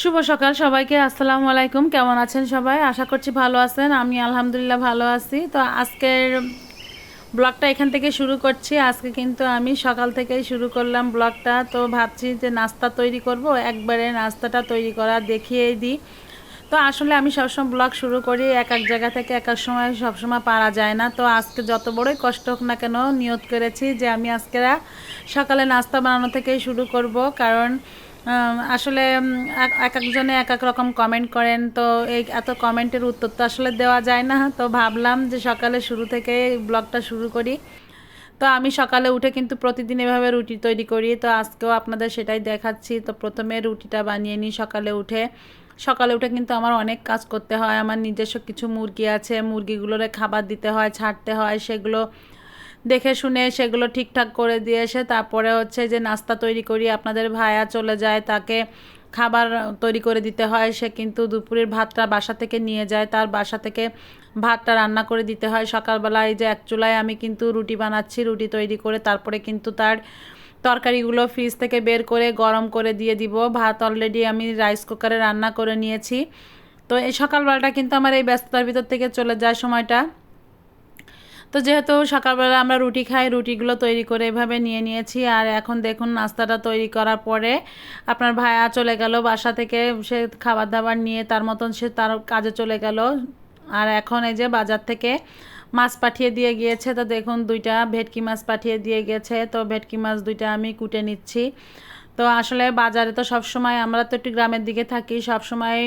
শুভ সকাল সবাইকে, আসসালামু আলাইকুম। কেমন আছেন সবাই? আশা করছি ভালো আছেন। আমি আলহামদুলিল্লাহ ভালো আছি। তো আজকের ব্লগটা এখান থেকে শুরু করছি। আজকে কিন্তু আমি সকাল থেকেই শুরু করলাম ব্লগটা। তো ভাবছি যে নাস্তা তৈরি করব। একবারে নাস্তাটা তৈরি করা দেখিয়েই দিই। তো আসলে আমি সবসময় ব্লগ শুরু করি। এক এক জায়গা থেকে এক এক সময় সবসময় পারা যায় না। তো আজকে যত বড়ই কষ্ট হোক না কেন, নিয়ত করেছি যে আমি আজকে সকালে নাস্তা বানানো থেকেই শুরু করব। কারণ আসলে এক এক একজনে এক এক রকম কমেন্ট করেন, তো এই এত কমেন্টের উত্তর তো আসলে দেওয়া যায় না। তো ভাবলাম যে সকালে শুরু থেকে ব্লগটা শুরু করি। তো আমি সকালে উঠে কিন্তু প্রতিদিন এভাবে রুটি তৈরি করি, তো আজকেও আপনাদের সেটাই দেখাচ্ছি। তো প্রথমে রুটিটা বানিয়ে নিই সকালে উঠে। সকালে উঠে কিন্তু আমার অনেক কাজ করতে হয়। আমার নিজস্ব কিছু মুরগি আছে, মুরগিগুলোরে খাবার দিতে হয়, ছাড়তে হয়, সেগুলো দেখে শুনে সেগুলো ঠিকঠাক করে দিয়ে এসে তারপরে হচ্ছে যে নাস্তা তৈরি করি। আপনাদের ভায়া চলে যায়, তাকে খাবার তৈরি করে দিতে হয়। সে কিন্তু দুপুরের ভাতটা বাসা থেকে নিয়ে যায়। তার বাসা থেকে ভাতটা রান্না করে দিতে হয়। সকালবেলা এই যে এক চুলায় আমি কিন্তু রুটি বানাচ্ছি, রুটি তৈরি করে তারপরে কিন্তু তার তরকারিগুলো ফ্রিজ থেকে বের করে গরম করে দিয়ে দিব। ভাত অলরেডি আমি রাইস কুকারে রান্না করে নিয়েছি। তো এই সকালবেলাটা কিন্তু আমার এই ব্যস্ততার ভিতর থেকে চলে যায় সময়টা। তো যেহেতু সকালবেলা আমরা রুটি খাই, রুটিগুলো তৈরি করে এভাবে নিয়ে নিয়েছি। আর এখন দেখুন, নাস্তাটা তৈরি করার পরে আপনার ভাইয়া চলে গেল বাসা থেকে। সে খাবার দাবার নিয়ে তার মতন সে তার কাজে চলে গেল। আর এখন এই যে বাজার থেকে মাছ পাঠিয়ে দিয়ে গিয়েছে। তো দেখুন, দুইটা ভেটকি মাছ পাঠিয়ে দিয়ে গেছে। তো ভেটকি মাছ দুইটা আমি কুটে নিচ্ছি। তো আসলে বাজারে তো সব সময় আমরা তো একটু গ্রামের দিকে থাকি সব সময়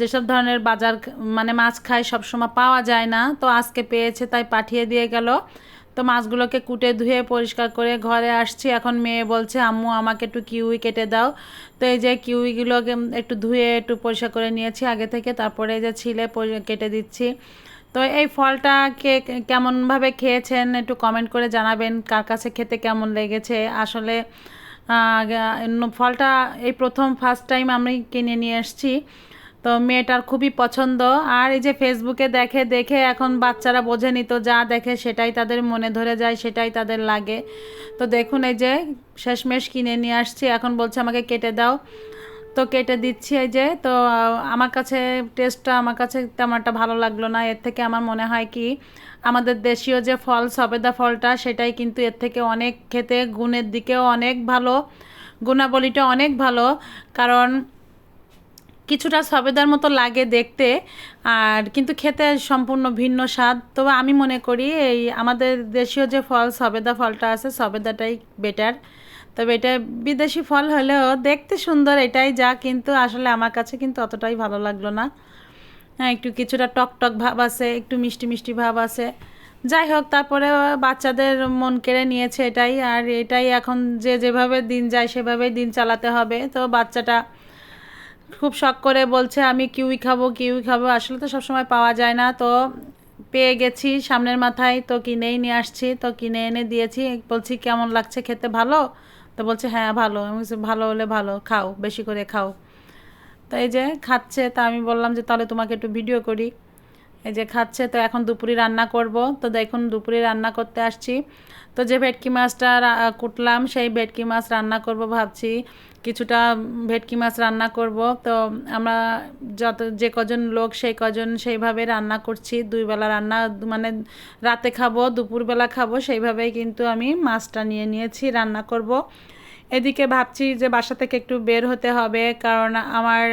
যেসব ধরনের বাজার মানে মাছ খাই সব সময় পাওয়া যায় না। তো আজকে পেয়েছে, তাই পাঠিয়ে দিয়ে গেল। তো মাছগুলোকে কুটে ধুয়ে পরিষ্কার করে ঘরে আসছি। এখন মেয়ে বলছে, আম্মু, আমাকে একটু কিউই কেটে দাও। তো এই যে কিউইগুলোকে একটু ধুয়ে, একটু পরিষ্কার করে নিয়েছি আগে থেকে। তারপরে এই যে ছিলে কেটে দিচ্ছি। তো এই ফলটা কে, কেমনভাবে খেয়েছেন একটু কমেন্ট করে জানাবেন। কার কাছে খেতে কেমন লেগেছে? আসলে ফলটা এই প্রথম ফার্স্ট টাইম আমি কিনে নিয়ে এসছি। তো মেয়েটার খুবই পছন্দ। আর এই যে ফেসবুকে দেখে দেখে এখন বাচ্চারা বোঝে নিত যা দেখে সেটাই তাদের মনে ধরে যায়, সেটাই তাদের লাগে। তো দেখুন এই যে শেষমেশ কিনে নিয়ে আসছি। এখন বলছে আমাকে কেটে দাও। তো কেটে দিচ্ছি এই যে। তো আমার কাছে টেস্টটা আমার কাছে তেমন একটা ভালো লাগল না। এর থেকে আমার মনে হয় কি, আমাদের দেশীয় যে ফল, সবেদা ফলটা, সেটাই কিন্তু এর থেকে অনেক খেতে গুণের দিকেও অনেক ভালো। গুণাবলীটা অনেক ভালো। কারণ কিছুটা সবেদার মতো লাগে দেখতে, আর কিন্তু খেতে সম্পূর্ণ ভিন্ন স্বাদ। তবে আমি মনে করি এই আমাদের দেশীয় যে ফল, সবেদা ফলটা আছে, সবেদাটাই বেটার তবে এটা বিদেশি ফল হলেও দেখতে সুন্দর এটাই যা, কিন্তু আসলে আমার কাছে কিন্তু অতটাই ভালো লাগল না। হ্যাঁ একটু কিছুটা টক টক ভাব আছে, একটু মিষ্টি মিষ্টি ভাব আছে। যাই হোক, তারপরে বাচ্চাদের মন কেড়ে নিয়েছে এটাই, আর এটাই এখন যে যেভাবে দিন যায় সেভাবেই দিন চালাতে হবে। তো বাচ্চাটা খুব শখ করে বলছে, আমি কিউই খাব কিউই খাব। আসলে তো সবসময় পাওয়া যায় না। তো পেয়ে গেছি সামনের মাথায়, তো কিনেই নিয়ে আসছি, তো কিনে এনে দিয়েছি। বলছি, কেমন লাগছে? খেতে ভালো? তো বলছে হ্যাঁ ভালো। আমি বলছি, ভালো হলে ভালো খাও বেশি করে খাও। তাই যে খাচ্ছে তা আমি বললাম যে তাহলে তোমাকে একটু ভিডিও করি। এই যে খাচ্ছে, তো এখন দুপুরে রান্না করব। তো দেখুন, দুপুরে রান্না করতে আসছি। তো যে ভেটকি মাছটা কুটলাম, সেই ভেটকি মাছ রান্না করব ভাবছি। কিছুটা ভেটকি মাছ রান্না করব। তো আমরা যত, যে কজন লোক, সেই কজন সেইভাবে রান্না করছি। দুই বেলা রান্না মানে রাতে খাব, দুপুরবেলা খাব, সেইভাবেই কিন্তু আমি মাছটা নিয়ে নিয়েছি, রান্না করব। এদিকে ভাবছি যে বাসা থেকে একটু বের হতে হবে, কারণ আমার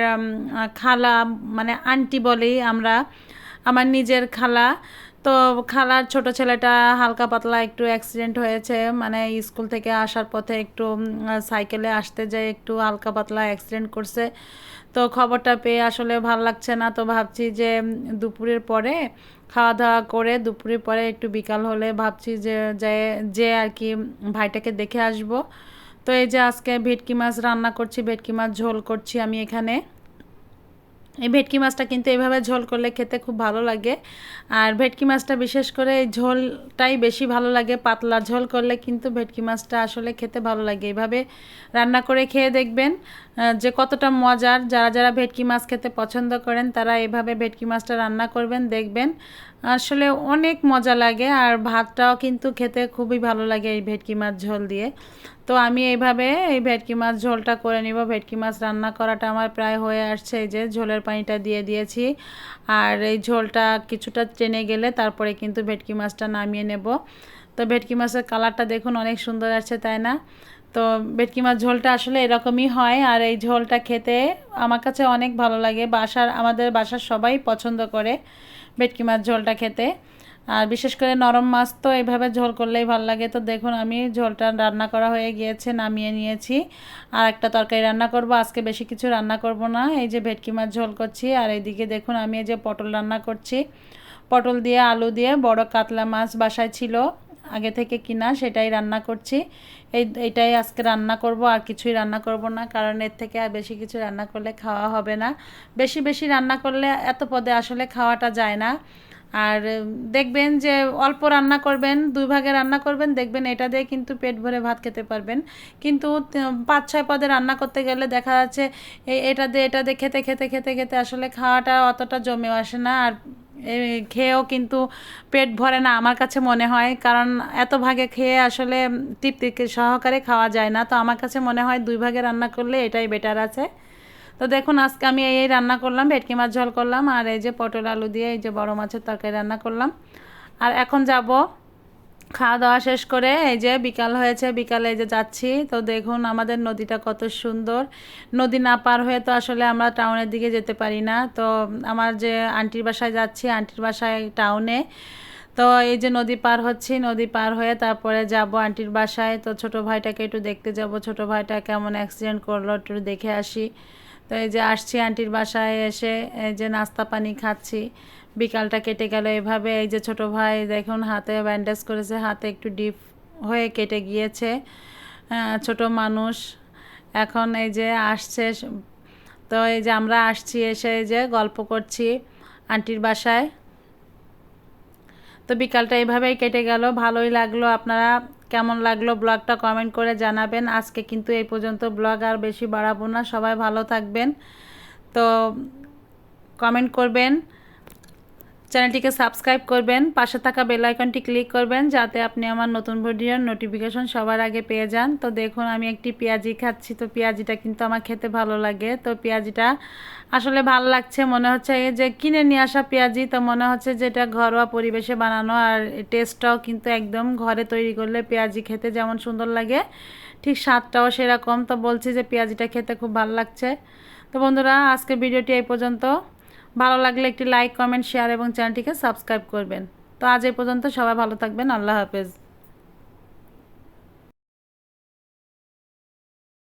খালা মানে আন্টি বলেই আমরা আমার নিজের খালা। তো খালার ছোট ছেলেটা হালকা পাতলা একটু অ্যাক্সিডেন্ট হয়েছে। মানে স্কুল থেকে আসার পথে একটু সাইকেলে আসতে যেয়ে একটু হালকা পাতলা অ্যাক্সিডেন্ট করছে। তো খবরটা পেয়ে আসলে ভালো লাগছে না। তো ভাবছি যে দুপুরের পরে খাওয়া দাওয়া করে দুপুরের পরে একটু বিকাল হলে ভাবছি যে যে আর কি ভাইটাকে দেখে আসব। তো এই যে আজকে ভেটকি মাছ রান্না করছি, ভেটকি মাছ ঝোল করছি আমি এখানে। এই ভেটকি মাছটা কিন্তু এভাবে ঝোল করলে খেতে খুব ভালো লাগে। আর ভেটকি মাছটা বিশেষ করে এই ঝোলটাই বেশি ভালো লাগে, পাতলা ঝোল করলে কিন্তু ভেটকি মাছটা আসলে খেতে ভালো লাগে। এভাবে রান্না করে খেয়ে দেখবেন। যে কতটা মজার। যারা যারা ভেটকি মাছ খেতে পছন্দ করেন, তারা এভাবে ভেটকি মাছটা রান্না করবেন, দেখবেন। আসলে অনেক মজা লাগে, আর ভাতটাও কিন্তু খেতে খুবই ভালো লাগে এই ভেটকি মাছ ঝোল দিয়ে। তো আমি এইভাবে এই ভেটকি মাছ ঝোলটা করে নিব। ভেটকি মাছ রান্না করাটা আমার প্রায় হয়ে আসছে, এই যে ঝোলের পানিটা দিয়ে দিয়েছি। আর এই ঝোলটা কিছুটা টেনে গেলে তারপরে কিন্তু ভেটকি মাছটা নামিয়ে নেব। তো ভেটকি মাছের কালারটা দেখুন অনেক সুন্দর আছে তাই না? তো ভেটকি মাছ ঝোলটা আসলে এরকমই হয়, আর এই ঝোলটা খেতে আমার কাছে অনেক ভালো লাগে। বাসার, আমাদের বাসার সবাই পছন্দ করে ভেটকি মাছ ঝোলটা খেতে। আর বিশেষ করে নরম মাছ তো এইভাবে ঝোল করলেই ভালো লাগে। তো দেখুন, আমি ঝোলটা রান্না করা হয়ে গিয়েছে, নামিয়ে নিয়েছি। আর একটা তরকারি রান্না করব, আজকে বেশি কিছু রান্না করব না। এই যে ভেটকি মাছ ঝোল করছি, আর এইদিকে দেখুন, আমি এই যে পটল রান্না করছি। পটল দিয়ে, আলু দিয়ে বড় কাতলা মাছ বাসায় ছিল। আগে থেকে কিনা সেটাই রান্না করছি। এই, এটাই আজকে রান্না করব, আর কিছুই রান্না করব না, কারণ এর থেকে আর বেশি কিছু রান্না করলে খাওয়া হবে না। বেশি বেশি রান্না করলে এত পদে আসলে খাওয়াটা যায় না। আর দেখবেন যে অল্প রান্না করবেন, দুই ভাগে রান্না করবেন, দেখবেন এটা দিয়ে কিন্তু পেট ভরে ভাত খেতে পারবেন। কিন্তু পাঁচ, ছয় পদে রান্না করতে গেলে দেখা যাচ্ছে এটা দিয়ে এটা দিয়ে খেতে খেতে খেতে খেতে আসলে খাওয়াটা অতটা জমেও আসে না। আর খেয়েও কিন্তু পেট ভরে না আমার কাছে মনে হয়। কারণ, এত ভাগে খেয়ে আসলে তৃপ্তি সহকারে খাওয়া যায় না। তো আমার কাছে মনে হয় দুই ভাগে রান্না করলে এটাই বেটার আছে। তো দেখুন, আজকে আমি এই রান্না করলাম, ভেটকি মাছ ঝোল করলাম, আর এই যে পটল আলু দিয়ে এই যে বড় মাছের তরকারি রান্না করলাম। আর এখন যাব খাওয়া দাওয়া শেষ করে, এই যে বিকাল হয়েছে, বিকালে এই যে যাচ্ছি। তো দেখুন, আমাদের নদীটা কত সুন্দর। নদী না পার হয়ে তো আসলে আমরা টাউনের দিকে যেতে পারি না। তো আমার যে আন্টির বাসায় যাচ্ছি, আন্টির বাসায় টাউনে। তো এই যে নদী পার হচ্ছি, নদী পার হয়ে তারপরে যাব আন্টির বাসায়। তো ছোট ভাইটাকে একটু দেখতে যাব। ছোট ভাইটা কেমন অ্যাক্সিডেন্ট করল একটু দেখে আসি। তো এই যে আসছি আন্টির বাসায় এসে, এই যে নাস্তা পানি খাচ্ছি। বিকালটা কেটে গেল এভাবে। এই যে ছোট ভাই দেখুন হাতে ব্যান্ডেজ করেছে, হাতে একটু ডিপ হয়ে কেটে গিয়েছে। ছোট মানুষ। এখন এই যে আসছে, তো এই যে আমরা আসছি এসে এই যে গল্প করছি আন্টির বাসায়। তো বিকালটা এভাবেই কেটে গেল। ভালোই লাগল আপনারা কেমন লাগল ব্লগটা কমেন্ট করে জানাবেন। আজকে কিন্তু এই পর্যন্ত ব্লগ আর বেশি বাড়াবো না। সবাই ভালো থাকবেন। তো কমেন্ট করবেন। চ্যানেলটিকে সাবস্ক্রাইব করবেন, পাশে থাকা বেল আইকনটি ক্লিক করবেন যাতে আপনি আমার নতুন ভিডিওর নোটিফিকেশন সবার আগে পেয়ে যান। তো দেখুন, আমি একটি পেঁয়াজি খাচ্ছি। তো পেঁয়াজিটা কিন্তু আমার খেতে ভালো লাগে। তো পেঁয়াজিটা আসলে ভালো লাগছে, মনে হচ্ছে যে কিনে নিয়ে আসা পেঁয়াজি। তো মনে হচ্ছে যে এটা ঘরোয়া পরিবেশে বানানো আর টেস্টটাও কিন্তু একদম ঘরে তৈরি করলে পেঁয়াজি খেতে যেমন সুন্দর লাগে, ঠিক স্বাদটাও সেরকম। তো বলছি যে পেঁয়াজিটা খেতে খুব ভালো লাগছে। তো বন্ধুরা আজকে ভিডিওটি এই পর্যন্ত। ভালো লাগলে একটি লাইক কমেন্ট শেয়ার এবং চ্যানেলটিকে সাবস্ক্রাইব করবেন। তো আজ এই পর্যন্ত সবাই ভালো থাকবেন। আল্লাহ হাফেজ।